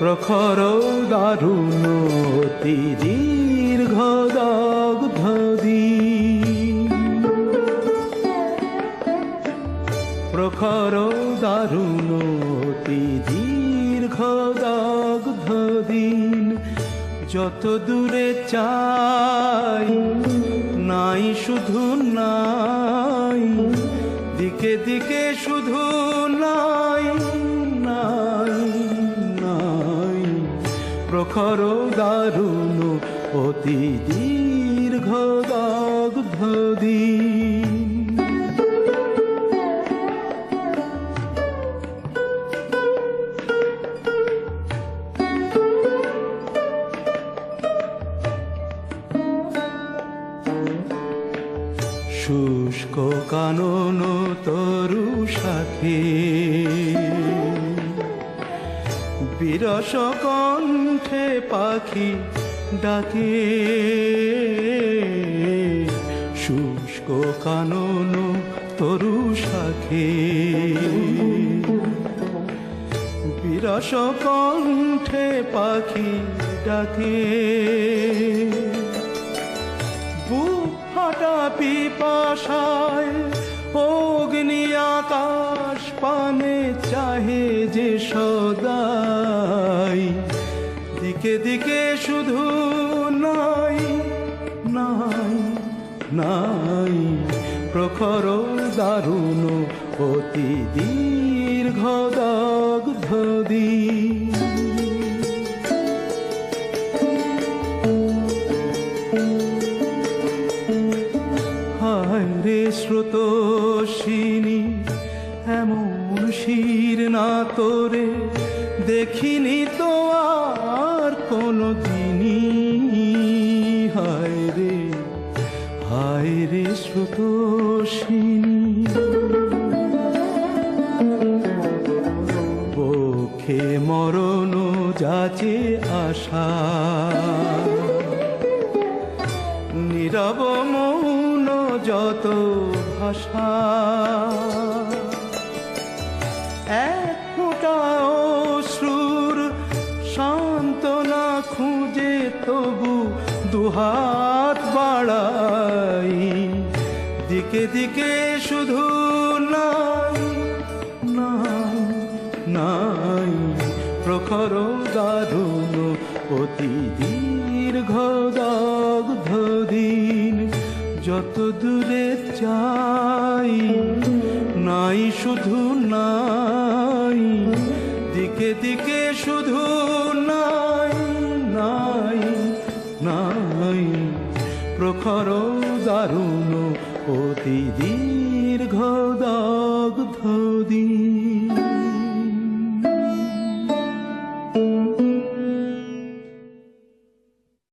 প্রখর দারুণ দীর্ঘ দগ্ধ প্রখর দারুণ অতি দীর্ঘ দগ্ধ দিন যত দূরে চাই, নাই শুধু নাই, দিকে দিকে শুধু প্রখর দারুণ অতি দীর্ঘ দগ্ধ শুষ্ক কানন তরু শাখে বিরস কণ্ঠে পাখি ডাকে। শুষ্ক কানন তরু শাখে বিরস কণ্ঠে পাখি ডাকে। বুক ফাটা আকাশ পানে চাহে যে সদাই। দিকে দিকে শুধু নাই নাই নাই। প্রখর দারুণ অতি দীর্ঘ দগ্ধ দিন হায় রে স্রোতস্বিনী এমন শির না তোরে দেখিনি তো আর কোনো দিনই। হায় রে হায় রে স্রোতস্বিনী পক্ষে মরণ যাচে আশা। নীরব মৌন যত ভাষা। এক ফোঁটা অশ্রুর সান্ত্বনা খুঁজে তবু দুহাত বাড়াই। দিকে দিকে শুধু নাই নাই নাই। প্রখর দারুণ অতি দীর্ঘ দগ্ধ দিন যত দূরে চাই, নাই শুধু নাই, দিকে দিকে শুধু নাই নাই নাই। প্রখর দারুণ অতি দীর্ঘ দগ্ধ দিন।